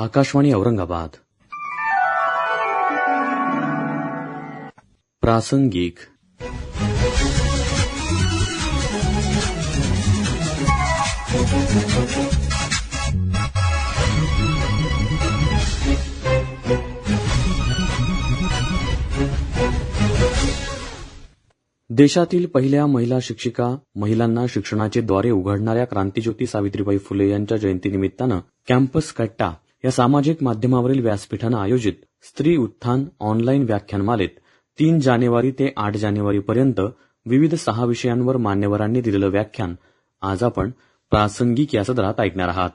आकाशवाणी औरंगाबाद. प्रासंगिक. देशातील पहिल्या महिला शिक्षिका महिलांना शिक्षणाचे द्वारे उघडणाऱ्या क्रांतीज्योती सावित्रीबाई फुले यांच्या जयंतीनिमित्तानं कॅम्पस कट्टा या सामाजिक माध्यमावरील व्यासपीठानं आयोजित स्त्री उत्थान ऑनलाईन व्याख्यानमालेत तीन जानेवारी ते आठ जानेवारीपर्यंत विविध सहा विषयांवर मान्यवरांनी दिलेलं व्याख्यान आज आपण प्रासंगिक या सदरात ऐकणार आहात.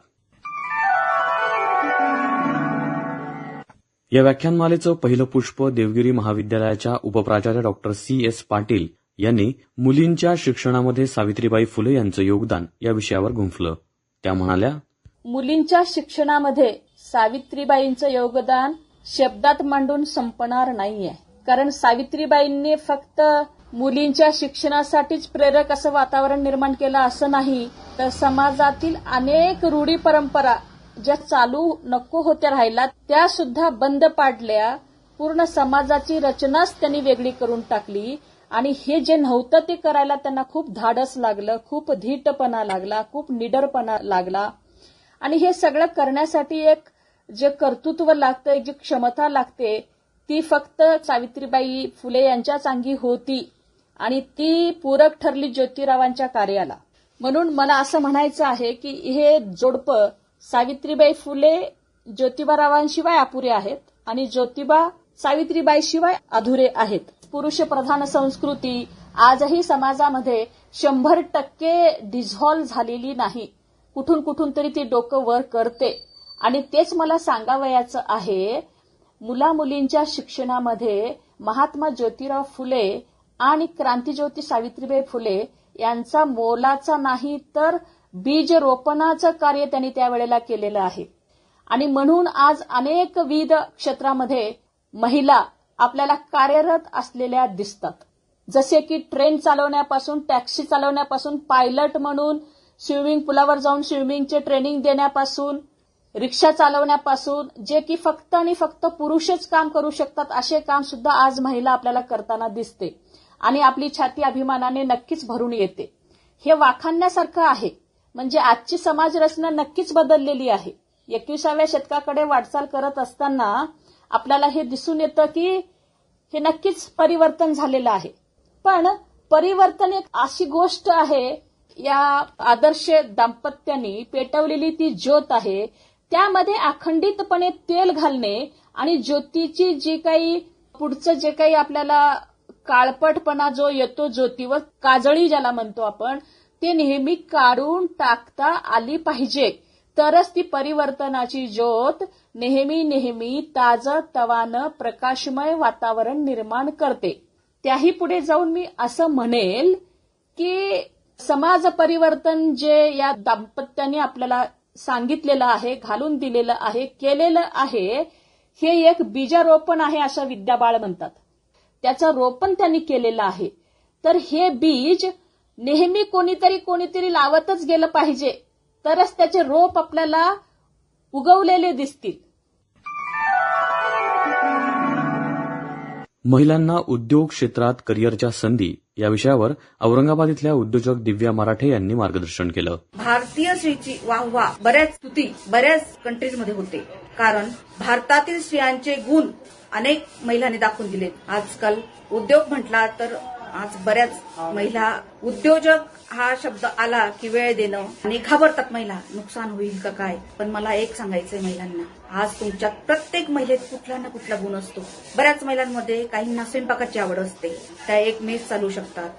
या व्याख्यानमालेचं पहिलं पुष्प देवगिरी महाविद्यालयाच्या उपप्राचार्य डॉक्टर सी. एस. पाटील यांनी मुलींच्या शिक्षणामध्ये सावित्रीबाई फुले यांचं योगदान या विषयावर गुंफलं. त्या म्हणाल्या मुलींच्या शिक्षणामध्ये सावित्रीबाईंचं योगदान शब्दात मांडून संपणार नाहीये. कारण सावित्रीबाईंनी फक्त मुलींच्या शिक्षणासाठीच प्रेरक असं वातावरण निर्माण केलं असं नाही तर समाजातील अनेक रूढी परंपरा ज्या चालू नको होत्या राहिल्या त्या सुद्धा बंद पाडल्या. पूर्ण समाजाची रचनाच त्यांनी वेगळी करून टाकली. आणि हे जे नव्हतं ते करायला त्यांना खूप धाडस लागलं खूप धीटपणा लागला खूप निडरपणा लागला. आणि हे सगळं करण्यासाठी एक जे कर्तृत्व लागतं जी क्षमता लागते ती फक्त सावित्रीबाई फुले यांच्याच अंगी होती आणि ती पूरक ठरली ज्योतिरावांच्या कार्याला. म्हणून मला असं म्हणायचं आहे की हे जोडपं सावित्रीबाई फुले ज्योतिबारावांशिवाय अपुरे आहेत आणि ज्योतिबा सावित्रीबाई शिवाय अधुरे आहेत. पुरुष प्रधान संस्कृती आजही समाजामध्ये शंभर टक्के डिझॉल्व झालेली नाही. कुठून कुठून तरी ती डोकं वर करते. आणि तेच मला सांगावयाचं आहे मुला मुलींच्या शिक्षणामध्ये महात्मा ज्योतिराव फुले आणि क्रांतीज्योती सावित्रीबाई फुले यांचा मोलाचा नाही तर बीज रोपणाचं कार्य त्यांनी त्यावेळेला केलेलं आहे. आणि म्हणून आज अनेक विविध क्षेत्रामध्ये महिला आपल्याला कार्यरत असलेल्या दिसतात. जसे की ट्रेन चालवण्यापासून टॅक्सी चालवण्यापासून पायलट म्हणून स्विमिंग पुलावर जाऊन स्विमिंगचे ट्रेनिंग देण्यापासून रिक्षा चालवण्यापासून जे की फक्त आणि फक्त पुरुषच काम करू शकतात असे काम सुद्धा आज महिला आपल्याला करताना दिसते. आणि आपली छाती अभिमानाने नक्कीच भरून येते. हे वाखाणण्यासारखं आहे. म्हणजे आजची समाज रचना नक्कीच बदललेली आहे. एकविसाव्या शतकाकडे वाटचाल करत असताना आपल्याला हे दिसून येतं की हे नक्कीच परिवर्तन झालेलं आहे. पण परिवर्तन एक अशी गोष्ट आहे या आदर्श दाम्पत्यानी पेटवलेली ती ज्योत आहे त्यामध्ये अखंडितपणे तेल घालणे आणि ज्योतीची जी काही पुढचं जे काही आपल्याला काळपटपणा जो येतो ज्योतीवर काजळी ज्याला म्हणतो आपण ते नेहमी काढून टाकता आली पाहिजे. तरच ती परिवर्तनाची ज्योत नेहमी नेहमी ताज तवानं प्रकाशमय वातावरण निर्माण करते. त्याही पुढे जाऊन मी असं म्हणेल की समाज परिवर्तन जे या दाम्पत्याने आपल्याला सांगितलेलं आहे घालून दिलेलं आहे केलेलं आहे हे एक बीजारोपण आहे असं विद्याबाळ म्हणतात. त्याचं रोपण त्यांनी केलेलं आहे. तर हे बीज नेहमी कोणीतरी कोणीतरी लावतच गेलं पाहिजे. तरच त्याचे रोप आपल्याला उगवलेले दिसतील. महिलांना उद्योग क्षेत्रात करिअरच्या संधी या विषयावर औरंगाबाद इथल्या उद्योजक दिव्या मराठे यांनी मार्गदर्शन केलं. भारतीय स्त्रीची वाहवा बऱ्याच स्तुती बऱ्याच कंट्रीजमध्ये होते. कारण भारतातील स्त्रियांचे गुण अनेक महिलांनी दाखवून दिले आजकाल उद्योग म्हटला तर आज बऱ्याच महिला उद्योजक हा शब्द आला की वेळ देणं आणि घाबरतात महिला. नुकसान होईल का काय? पण मला एक सांगायचंय महिलांना. आज तुमच्यात प्रत्येक महिलेत कुठला ना कुठला गुण असतो. बऱ्याच महिलांमध्ये काहींना स्वयंपाकाची आवड असते. त्या एक मेस चालू शकतात.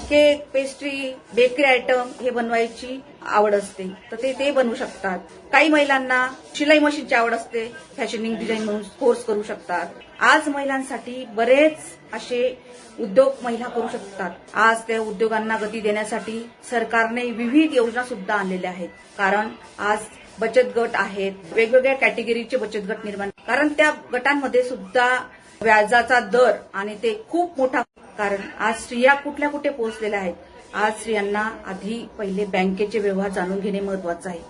केक पेस्ट्री बेकरी आयटम हे बनवायची आवड असते. तर ते ते बनवू शकतात. काही महिलांना शिलाई मशीनची आवड असते. फॅशनिंग डिझाईन म्हणून कोर्स करू शकतात. आज महिलांसाठी बरेच असे उद्योग महिला करू शकतात. आज त्या उद्योगांना गती देण्यासाठी सरकारने विविध योजना सुद्धा आणलेल्या आहेत. कारण आज बचत गट आहेत. वेगवेगळ्या कॅटेगरीचे बचत गट निर्माण कारण त्या गटांमध्ये सुद्धा व्याजाचा दर आणि ते खूप मोठा कारण आज स्त्रिया कुठल्या कुठे पोहोचलेल्या आहेत? आज स्त्रियांना आधी पहिले बँकेचे व्यवहार जाणून घेणे महत्वाचं आहे.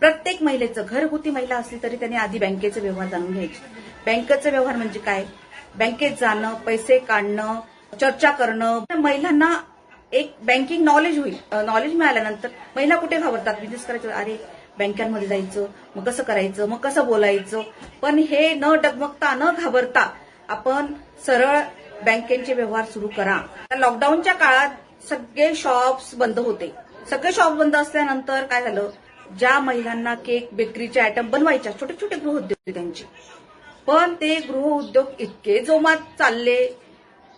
प्रत्येक महिलेचं घरगुती महिला असली तरी त्यांनी आधी बँकेचे व्यवहार जाणून घ्यायचे. बँकेचे व्यवहार म्हणजे काय? बँकेत जाणं पैसे काढणं चर्चा करणं. महिलांना एक बँकिंग नॉलेज होईल. नॉलेज मिळाल्यानंतर महिला कुठे घाबरतात? बिझनेस करायचं. अरे बँकांमध्ये जायचं मग कसं करायचं मग कसं बोलायचं? पण हे न डगमगता न घाबरता आपण सरळ बँकेचे व्यवहार सुरू करा. लॉकडाऊनच्या काळात सगळे शॉप्स बंद होते. सगळे शॉप बंद असल्यानंतर काय झालं? ज्या महिलांना केक बेकरीचे आयटम बनवायच्या छोटे छोटे गृहउद्योग होते त्यांचे. पण ते गृहउद्योग इतके जोमात चालले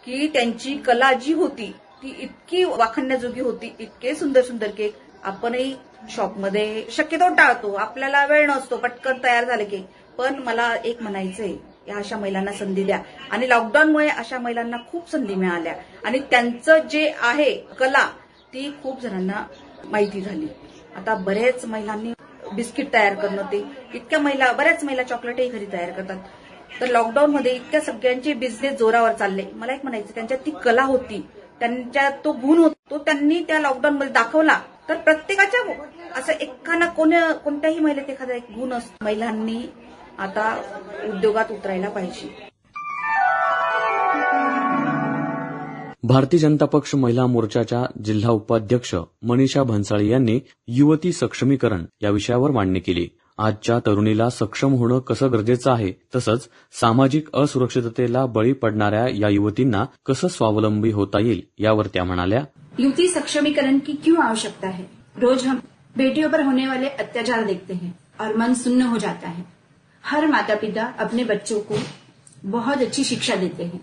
की त्यांची कला जी होती ती इतकी वाखण्याजोगी होती इतके सुंदर सुंदर केक. आपणही शॉपमध्ये शक्यतो टाळतो आपल्याला वेळ नसतो पटकन तयार झाले की. पण मला एक म्हणायचंय या अशा महिलांना संधी द्या. आणि लॉकडाऊनमुळे अशा महिलांना खूप संधी मिळाल्या. आणि त्यांचं जे आहे कला ती खूप जणांना माहिती झाली. आता बऱ्याच महिलांनी बिस्किट तयार करणं ते. इतक्या महिला बऱ्याच महिला चॉकलेटही घरी तयार करतात. तर लॉकडाऊनमध्ये इतक्या सगळ्यांचे बिझनेस जोरावर चालले. मला एक म्हणायचं त्यांच्यात ती कला होती. त्यांच्या तो गुण होता तो त्यांनी त्या लॉकडाऊन मध्ये दाखवला. तर प्रत्येकाच्या असं एखादा कोणत्याही महिलेत एखादा एक गुण असतो. महिलांनी आता उद्योगात उतरायला पाहिजे. भारतीय जनता पक्ष महिला मोर्चाच्या जिल्हा उपाध्यक्ष मनीषा भन्साळी यांनी युवती सक्षमीकरण या विषयावर मांडणी केली. आजच्या तरुणीला सक्षम होणं कसं गरजेचं आहे? तसंच सामाजिक असुरक्षिततेला बळी पडणाऱ्या या युवतींना कसं स्वावलंबी होता येईल? यावर त्या म्हणाल्या, युवती सक्षमीकरण की क्यों आवश्यकता है? रोज हम बेटियों पर होने वाले अत्याचार देखते हैं और मन सुन्न हो जाता है। हर माता पिता अपने बच्चों को बहुत अच्छी शिक्षा देते हैं,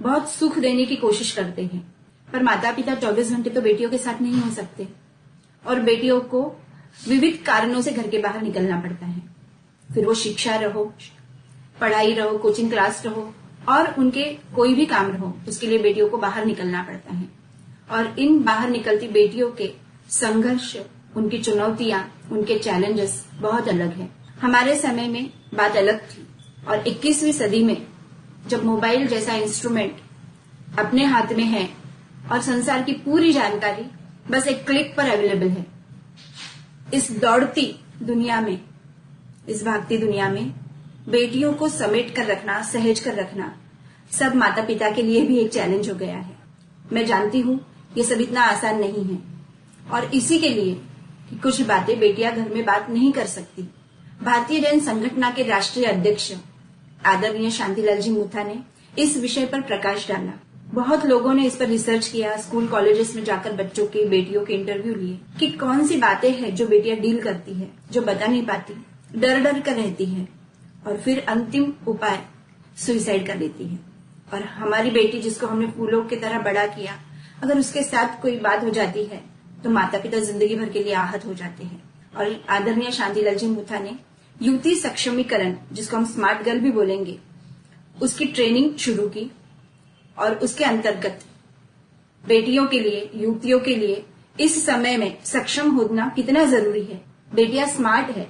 बहुत सुख देने की कोशिश करते हैं, पर माता पिता 24 घंटे तो बेटियों के साथ नहीं हो सकते। और बेटियों को विविध कारणों से घर के बाहर निकलना पड़ता है। फिर वो शिक्षा रहो, पढ़ाई रहो कोचिंग क्लास रहो, और उनके कोई भी काम रहो, उसके लिए बेटियों को बाहर निकलना पड़ता है। और इन बाहर निकलती बेटियों के संघर्ष, उनकी चुनौतियाँ, उनके चैलेंजेस बहुत अलग है। हमारे समय में बात अलग थी और 21वीं सदी में जब मोबाइल जैसा इंस्ट्रूमेंट अपने हाथ में है और संसार की पूरी जानकारी बस एक क्लिक पर अवेलेबल है इस दौड़ती दुनिया में, इस भागती दुनिया में, बेटियों को समेट कर रखना, सहेज कर रखना, सब माता पिता के लिए भी एक चैलेंज हो गया है। मैं जानती हूँ, ये सब इतना आसान नहीं है। और इसी के लिए कि कुछ बातें बेटियाँ घर में बात नहीं कर सकती। भारतीय जैन संगठना के राष्ट्रीय अध्यक्ष आदरणीय शांतिलाल जी मुथा ने इस विषय पर प्रकाश डाला। बहुत लोगों ने इस पर रिसर्च किया स्कूल कॉलेजेस में जाकर बच्चों के, बेटियों के इंटरव्यू लिए, कि कौन सी बातें हैं जो बेटियाँ डील करती है, जो बता नहीं पाती डर डर कर रहती है, और फिर अंतिम उपाय सुइसाइड कर लेती है। और हमारी बेटी जिसको हमने फूलों की तरह बड़ा किया, अगर उसके साथ कोई बात हो जाती है तो माता पिता ज़िंदगी भर के लिए आहत हो जाते हैं। और आदरणीय शांतिलाल जी मुथा ने युवती सक्षमीकरण, जिसको हम स्मार्ट गर्ल भी बोलेंगे, उसकी ट्रेनिंग शुरू की। और उसके अंतर्गत बेटियों के लिए, युवतियों के लिए इस समय में सक्षम होना कितना ज़रूरी है? बेटियाँ स्मार्ट है,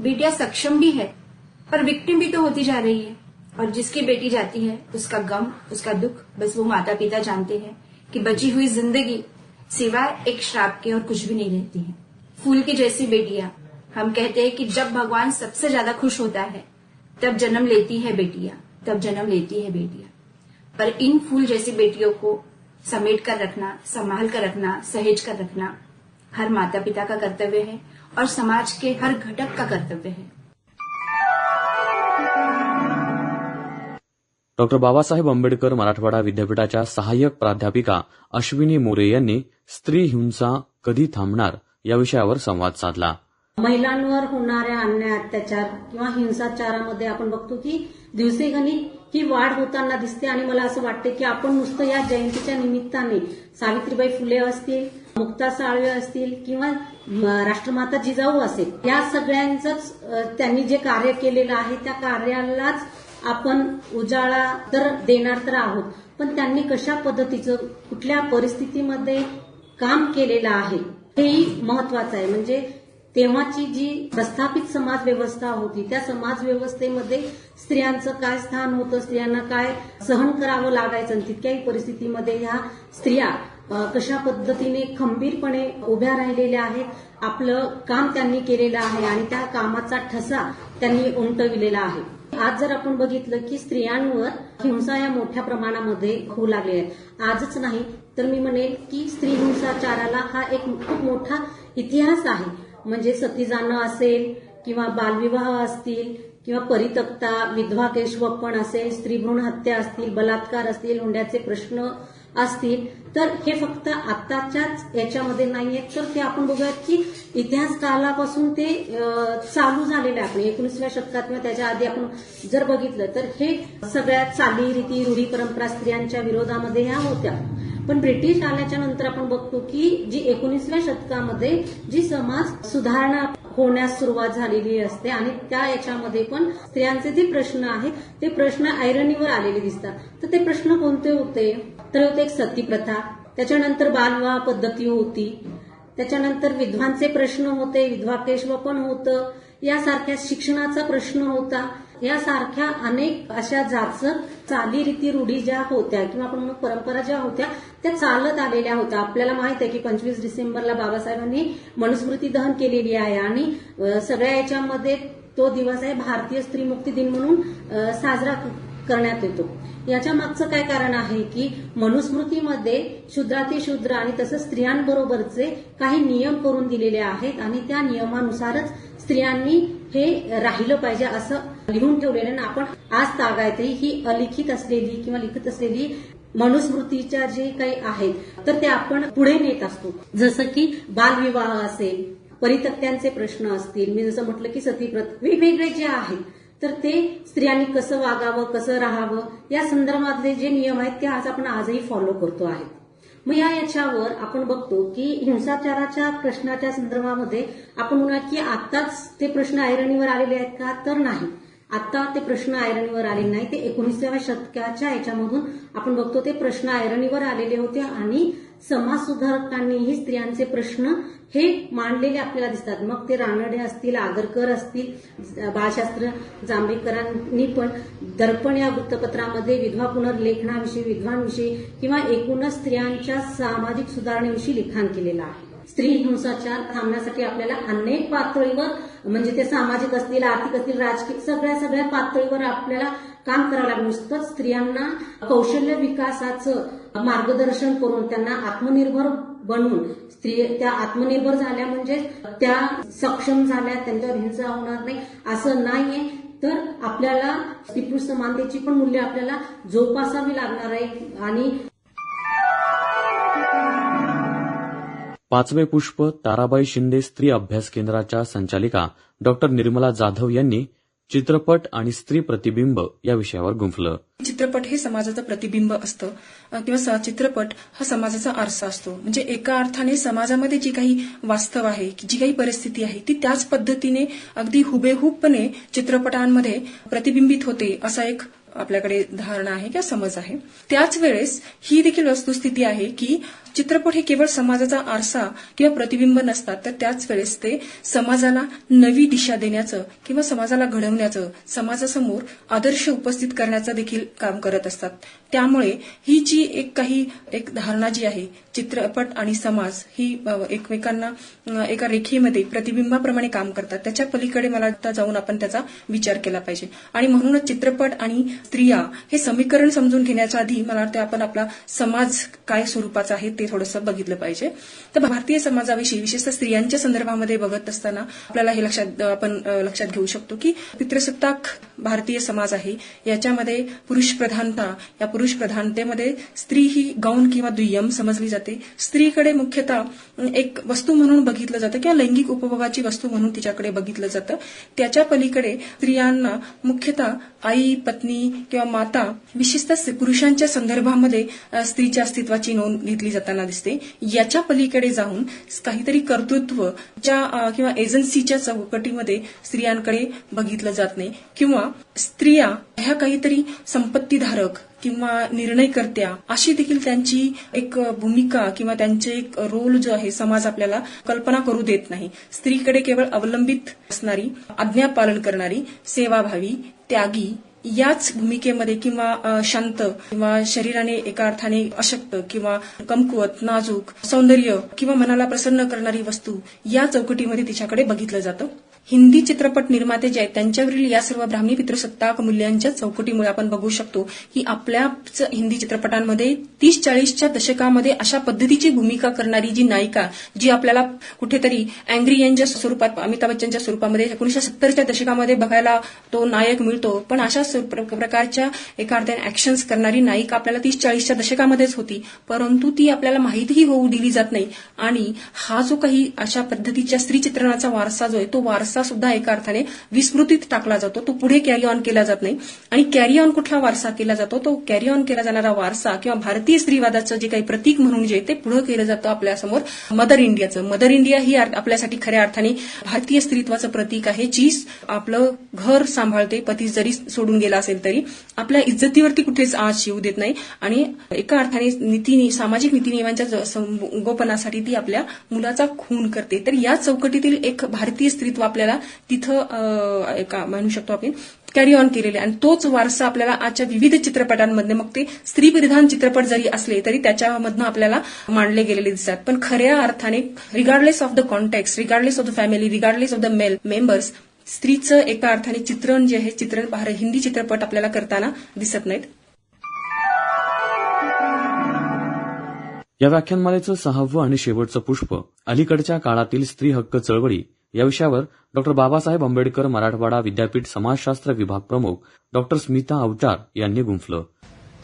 बेटियाँ सक्षम भी है, पर विक्टिम भी तो होती जा रही है। और जिसकी बेटी जाती है, उसका गम, उसका दुख, बस वो माता पिता जानते हैं कि बची हुई ज़िंदगी सिवाय एक श्राप के और कुछ भी नहीं रहती है। फूल की जैसी बेटियाँ, हम कहते हैं कि जब भगवान सबसे ज़्यादा खुश होता है, तब जन्म लेती है बेटियाँ, तब जन्म लेती है बेटियाँ। पर इन फूल जैसी बेटियों को समेट कर रखना संभाल कर रखना सहेज कर रखना हर माता पिता का कर्तव्य है और समाज के हर घटक का कर्तव्य है। डॉक्टर बाबासाहेब आंबेडकर मराठवाडा विद्यापीठाच्या सहाय्यक प्राध्यापिका अश्विनी मोरे यांनी स्त्री हिंसा कधी थांबणार या विषयावर संवाद साधला. महिलांवर होणाऱ्या अन्याय अत्याचार किंवा हिंसाचारामध्ये आपण बघतो की दिवसेगणिक ही वाढ होताना दिसते आणि मला असं वाटते की आपण नुसतं या जयंतीच्या निमित्ताने सावित्रीबाई फुले असतील मुक्ता साळवे असतील किंवा राष्ट्रमाता जिजाऊ असेल या सगळ्यांचंच त्यांनी जे कार्य केलेलं आहे त्या कार्यालाच आपण उजाळा तर देणार तर आहोत. पण त्यांनी कशा पद्धतीचं कुठल्या परिस्थितीमध्ये काम केलेलं आहे हेही महत्वाचं आहे. म्हणजे तेव्हाची जी प्रस्थापित समाज व्यवस्था होती त्या समाज व्यवस्थेमध्ये स्त्रियांचं काय स्थान होतं स्त्रियांना काय सहन करावं लागायचं तितक्याही परिस्थितीमध्ये ह्या स्त्रिया कशा पद्धतीने खंबीरपणे उभ्या राहिलेल्या आहेत आपलं काम त्यांनी केलेलं आहे आणि त्या कामाचा ठसा त्यांनी उमटविलेला आहे. आज जर आपण बघितलं की स्त्रियांवर हिंसा या मोठ्या प्रमाणामध्ये होऊ लागले आहेत आजच नाही तर मी म्हणेन की स्त्री हिंसाचाराला हा एक खूप मोठा इतिहास आहे. म्हणजे सती जाणं असेल किंवा बालविवाह असतील किंवा परितक्ता विधवा केशवपण असेल स्त्रीभ्रूण हत्या असतील बलात्कार असतील हुंड्याचे प्रश्न असतील तर हे फक्त आत्ताच्याच याच्यामध्ये नाहीयेत. तर ते आपण बघूयात की इतिहास कालापासून ते चालू झालेले आपण एकोणीसव्या शतकात किंवा त्याच्या आधी आपण जर बघितलं तर हे सगळ्या चाली रीती रूढी परंपरा स्त्रियांच्या विरोधामध्ये ह्या होत्या. पण ब्रिटिश आल्याच्यानंतर आपण बघतो की जी एकोणीसव्या शतकामध्ये जी समाज सुधारणा होण्यास सुरुवात झालेली असते आणि त्या याच्यामध्ये पण स्त्रियांचे जे प्रश्न आहेत ते प्रश्न ऐरणीवर आलेले दिसतात. तर ते प्रश्न कोणते होते? तर होते एक सती प्रथा त्याच्यानंतर बालविवाह पद्धती होती. त्याच्यानंतर विधवांचे प्रश्न होते विधवा केशव पण होतं. यासारख्या शिक्षणाचा प्रश्न होता. यासारख्या अनेक अशा जाचक चालीरीती रूढी ज्या होत्या किंवा आपण म्हणून परंपरा ज्या होत्या त्या चालत आलेल्या होत्या. आपल्याला माहीत आहे की पंचवीस डिसेंबरला बाबासाहेबांनी मनुस्मृती दहन केलेली आहे आणि सगळ्या याच्यामध्ये तो दिवस आहे भारतीय स्त्री मुक्ती दिन म्हणून साजरा करण्यात येतो. याच्या मागचं काय कारण आहे की मनुस्मृतीमध्ये शूद्राती शूद्र आणि तसंच स्त्रियांबरोबरचे काही नियम करून दिलेले आहेत आणि त्या नियमानुसारच स्त्रियांनी हे राहिलं पाहिजे असं लिहून ठेवलेले ना आपण आज तागायतही ही अलिखित असलेली किंवा लिखित असलेली मनुस्मृतीच्या जे काही आहेत तर ते आपण पुढे नेत असतो. जसं की बालविवाह असेल परितक्त्यांचे प्रश्न असतील मी जसं म्हटलं की सतीप्रत वेगवेगळे जे आहेत तर ते स्त्रियांनी कसं वागावं कसं राहावं या संदर्भातले जे नियम आहेत ते आज आपण आजही फॉलो करतो आहेत. मग या याच्यावर आपण बघतो की हिंसाचाराच्या प्रश्नाच्या संदर्भामध्ये आपण म्हणूया की आताच ते प्रश्न ऐरणीवर आलेले आहेत का? तर नाही. आता ते प्रश्न आयरणीवर आले नाही ते एकोणीसाव्या शतकाच्या याच्यामधून आपण बघतो ते प्रश्न आयरणीवर आलेले होते आणि समाज सुधारकांनीही स्त्रियांचे प्रश्न हे मांडलेले आपल्याला दिसतात. मग ते रानडे असतील आगरकर असतील बाळशास्त्र जांभेकरांनी पण दर्पण या वृत्तपत्रामध्ये विधवा पुनर्लेखनाविषयी विधवांविषयी किंवा एकूणच स्त्रियांच्या सामाजिक सुधारणेविषयी लिखाण केलेलं आहे. स्त्री हिंसाचार थांबण्यासाठी आपल्याला अनेक पातळीवर म्हणजे ते सामाजिक असतील आर्थिक असतील राजकीय सगळ्या सगळ्या पातळीवर आपल्याला काम करावं लागलं. नुसतं स्त्रियांना कौशल्य विकासाचं मार्गदर्शन करून त्यांना आत्मनिर्भर बनवून स्त्री त्या आत्मनिर्भर झाल्या म्हणजे त्या सक्षम झाल्या त्यांच्यावर हिंसा होणार नाही असं नाहीये. तर आपल्याला स्त्री पुरुष समानतेची पण मूल्य आपल्याला जोपासावी लागणार आहे. आणि पाचवे पुष्प ताराबाई शिंदे स्त्री अभ्यास केंद्राच्या संचालिका डॉक्टर निर्मला जाधव यांनी चित्रपट आणि स्त्री प्रतिबिंब या विषयावर गुंफलं. चित्रपट हे समाजाचं प्रतिबिंब असतं. किंवा चित्रपट हा समाजाचा आरसा असतो. म्हणजे एका अर्थाने समाजामध्ये जी काही वास्तव आहे जी काही परिस्थिती आहे ती त्याच पद्धतीने अगदी हुबेहूबपणे चित्रपटांमध्ये प्रतिबिंबित होते असा एक आपल्याकडे धारणा आहे किंवा समज आहे. त्याच वेळेस ही देखील वस्तुस्थिती आहे की चित्रपट हे केवळ समाजाचा आरसा किंवा प्रतिबिंब नसतात तर त्याच वेळेस ते समाजाला नवी दिशा देण्याचं किंवा समाजाला घडवण्याचं समाजासमोर आदर्श उपस्थित करण्याचं देखील काम करत असतात. त्यामुळे ही जी एक काही एक धारणा जी आहे चित्रपट आणि समाज ही एकमेकांना एका रेखेमध्ये प्रतिबिंबाप्रमाणे काम करतात त्याच्या पलीकडे मला आता जाऊन आपण त्याचा विचार केला पाहिजे. आणि म्हणूनच चित्रपट आणि स्त्रिया हे समीकरण समजून घेण्याच्या आधी मला वाटतं आपण आपला समाज काय स्वरूपाचा आहे ते थोडंसं बघितलं पाहिजे. तर भारतीय समाजाविषयी विशेषतः स्त्रियांच्या संदर्भामध्ये बघत असताना आपल्याला हे लक्षात आपण लक्षात घेऊ शकतो की पितृसत्ताक भारतीय समाज आहे. याच्यामध्ये पुरुष प्रधानता या पुरुष प्रधानतेमध्ये स्त्री ही गौण किंवा दुय्यम समजली जाते. स्त्रीकडे मुख्यतः एक वस्तू म्हणून बघितलं जातं किंवा लैंगिक उपभोगाची वस्तू म्हणून तिच्याकडे बघितलं जातं. त्याच्या पलीकडे स्त्रियांना मुख्यतः आई पत्नी किंवा माता विशेषतः पुरुषांच्या संदर्भामध्ये स्त्रीच्या अस्तित्वाची नोंद घेतली जाताना दिसते. याच्या पलीकडे जाऊन काहीतरी कर्तृत्व ज्या किंवा एजन्सीच्या चौकटीमध्ये स्त्रियांकडे बघितलं जात नाही. किंवा स्त्रिया ह्या काहीतरी संपत्तीधारक किंवा निर्णयकर्त्या अशी देखील त्यांची एक भूमिका किंवा त्यांचे एक रोल जो आहे समाज आपल्याला कल्पना करू देत नाही. स्त्रीकडे केवळ अवलंबित असणारी आज्ञा पालन करणारी सेवाभावी त्यागी याच भूमिकेमध्ये किंवा शांत किंवा शरीराने एका अर्थाने अशक्त किंवा कमकुवत नाजूक सौंदर्य किंवा मनाला प्रसन्न करणारी वस्तू या चौकटीमध्ये तिच्याकडे बघितलं जातं. हिंदी चित्रपट निर्माते जे आहेत त्यांच्यावरील या सर्व ब्राह्मी पितृसत्ताक मूल्यांच्या चौकटीमुळे आपण बघू शकतो की आपल्याच हिंदी चित्रपटांमध्ये तीस चाळीसच्या दशकामध्ये अशा पद्धतीची भूमिका करणारी जी नायिका जी आपल्याला कुठेतरी अँग्री यांच्या स्वरूपात अमिताभ बच्चनच्या स्वरूपामध्ये एकोणीशे सत्तरच्या दशकामध्ये बघायला तो नायक मिळतो. पण अशा प्रकारच्या एका अर्थाने ऍक्शन्स करणारी नायिका आपल्याला तीस चाळीसच्या दशकामध्येच होती. परंतु ती आपल्याला माहितीही होऊ दिली जात नाही. आणि हा जो काही अशा पद्धतीच्या स्त्री चित्रणाचा वारसा जो आहे तो वारसा सुद्धा एका अर्थाने विस्मृतीत टाकला जातो. तो पुढे कॅरी ऑन केला जात नाही. आणि कॅरी ऑन कुठला वारसा केला जातो? तो कॅरी ऑन केला जाणारा वारसा किंवा भारतीय स्त्रीवादाचं जे काही प्रतीक म्हणून जे ते पुढे केलं जातं आपल्यासमोर मदर इंडियाचं मदर इंडिया ही आपल्यासाठी खऱ्या अर्थाने भारतीय स्त्रीत्वाचं प्रतीक आहे जी आपलं घर सांभाळते. पती जरी सोडून गेला असेल तरी आपल्या इज्जतीवरती कुठेच आज शिव देत नाही. आणि एका अर्थाने नीती सामाजिक नीतीनियमांच्या ज- संगोपनासाठी ती आपल्या मुलाचा खून करते. तर या चौकटीतील एक भारतीय स्त्रीत्व आपल्याला तिथं एका म्हणू शकतो आपण कॅरी ऑन केलेले आणि तोच वारसा आपल्याला आजच्या विविध चित्रपटांमध्ये मग ते स्त्रीविधान चित्रपट जरी असले तरी त्याच्यामधनं आपल्याला मांडले गेलेले दिसतात. पण खऱ्या अर्थाने regardless of the contact regardless of the family regardless of the male members स्त्रीचं एका अर्थाने चित्रण जे आहे चित्रण भार- हिंदी चित्रपट आपल्याला करताना दिसत नाहीत. या व्याख्यानमालेचं सहावं आणि शेवटचं पुष्प अलीकडच्या काळातील स्त्री हक्क चळवळी या विषयावर डॉक्टर बाबासाहेब आंबेडकर मराठवाडा विद्यापीठ समाजशास्त्र विभाग प्रमुख डॉक्टर स्मिता अवचार यांनी गुंफलं.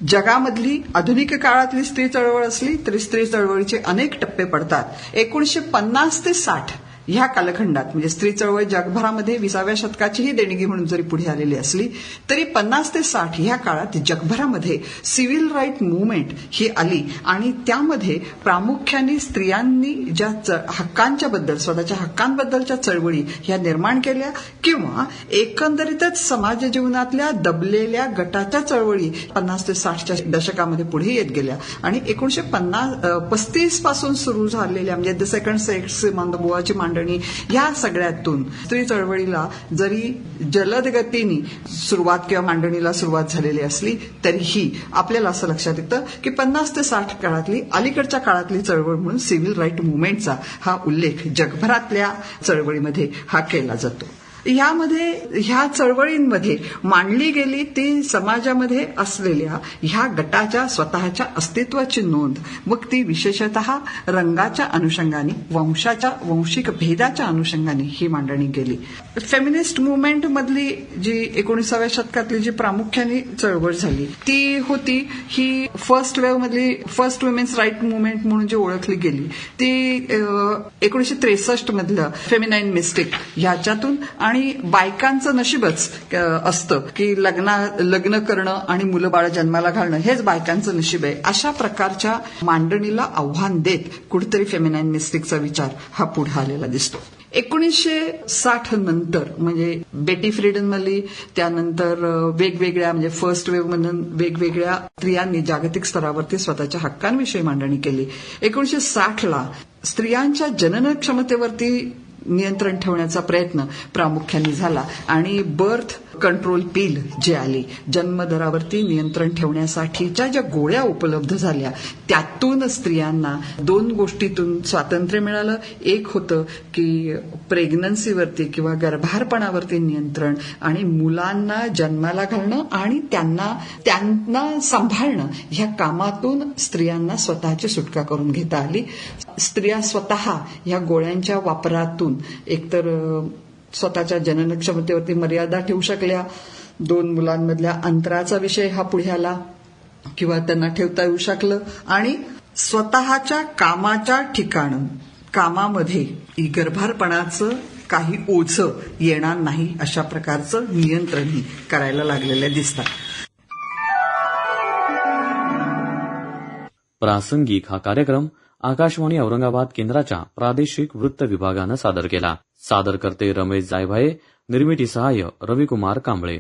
जगामधली आधुनिक काळातली स्त्री चळवळ असली तरी स्त्री चळवळीचे अनेक टप्पे पडतात. एकोणीशे पन्नास ते साठ. ह्या कालखंडात म्हणजे स्त्री चळवळ जगभरामध्ये विसाव्या शतकाचीही देणगी म्हणून जरी पुढे आलेली असली तरी पन्नास ते साठ ह्या काळात जगभरामध्ये सिव्हिल राईट मुवमेंट ही आली. आणि त्यामध्ये प्रामुख्याने स्त्रियांनी ज्या हक्कांच्या बद्दल स्वतःच्या हक्कांबद्दलच्या चळवळी ह्या निर्माण केल्या किंवा एकंदरीतच समाज जीवनातल्या दबलेल्या गटाच्या चळवळी पन्नास ते साठच्या दशकामध्ये पुढे येत गेल्या. आणि एकोणीशे पन्नास पस्तीसपासून सुरू झालेल्या म्हणजे द सेकंड सेक्स मंदबुवाची मांडणी या सगळ्यातून स्त्री चळवळीला जरी जलद गतीने सुरुवात किंवा मांडणीला सुरुवात झालेली असली तरीही आपल्याला असं लक्षात येतं की पन्नास ते साठ काळातली अलीकडच्या काळातली चळवळ म्हणून सिव्हिल राईट मुवमेंटचा हा उल्लेख जगभरातल्या चळवळीमध्ये हा केला जातो. यामध्ये ह्या चळवळींमध्ये मांडली गेली ती समाजामध्ये असलेल्या ह्या गटाच्या स्वतःच्या अस्तित्वाची नोंद. मग ती विशेषतः रंगाच्या अनुषंगाने वंशाच्या वंशिक भेदाच्या अनुषंगाने ही मांडणी गेली फेमिनिस्ट मुवमेंट मधली जी एकोणीसाव्या शतकातली जी प्रामुख्याने चळवळ झाली ती होती ही फर्स्ट वेव्ह मधली फर्स्ट वुमेन्स राईट मुवमेंट म्हणून जी ओळखली गेली ती एकोणीशे त्रेसष्ट मधलं फेमिनाईन मिस्टेक ह्याच्यातून आणि बायकांचं नशीबच असतं की लग्ना लग्न करणं आणि मुलं बाळ जन्माला घालणं हेच बायकांचं नशीब आहे. अशा प्रकारच्या मांडणीला आव्हान देत कुठेतरी फेमिनाईन मिस्टेकचा विचार हा पुढे आलेला दिसतो. एकोणीसशे साठ नंतर म्हणजे बेटी फ्रीडन आली त्यानंतर वेगवेगळ्या म्हणजे फर्स्ट वेव्ह म्हणून वेगवेगळ्या स्त्रियांनी जागतिक स्तरावरती स्वतःच्या हक्कांविषयी मांडणी केली. एकोणीसशे साठला स्त्रियांच्या जनन क्षमतेवरती नियंत्रण ठेवण्याचा प्रयत्न प्रामुख्याने झाला आणि बर्थ कंट्रोल पिल जे आली जन्मदरावरती नियंत्रण ठेवण्यासाठीच्या ज्या गोळ्या उपलब्ध झाल्या त्यातून स्त्रियांना दोन गोष्टीतून स्वातंत्र्य मिळालं. एक होतं की प्रेग्नन्सीवरती किंवा गर्भारपणावरती नियंत्रण आणि मुलांना जन्माला घालणं आणि त्यांना त्यांना सांभाळणं ह्या कामातून स्त्रियांना स्वतःची सुटका करून घेता आली. स्त्रिया स्वतः ह्या गोळ्यांच्या वापरातून एकतर स्वतःच्या जननक्षमतेवरती मर्यादा ठेवू शकल्या. दोन मुलांमधल्या अंतराचा विषय हा पुढे आला किंवा त्यांना ठेवता येऊ शकलं. आणि स्वतःच्या कामाच्या ठिकाण कामामध्ये गर्भारपणाचं काही ओझ येणार नाही अशा प्रकारचं नियंत्रणही करायला लागलेल्या दिसतात. प्रासंगिक हा कार्यक्रम आकाशवाणी औरंगाबाद केंद्राच्या प्रादेशिक वृत्त विभागानं सादर केला सादर करते रमेश जायभाये निर्मिती सहाय्य रविकुमार कांबळे